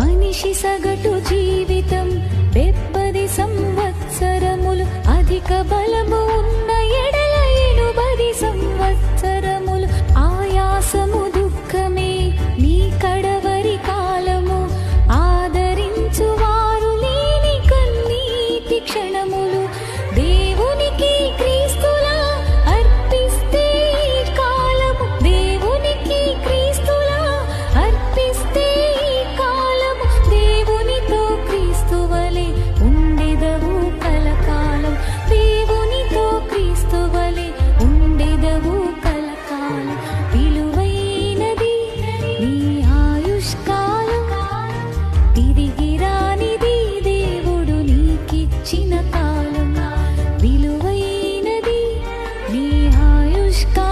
మనిషి సగటు జీ తిరిగి రానిది దేవుడు నీకిచ్చిన కాలం విలువైనది నీ ఆయుష్కా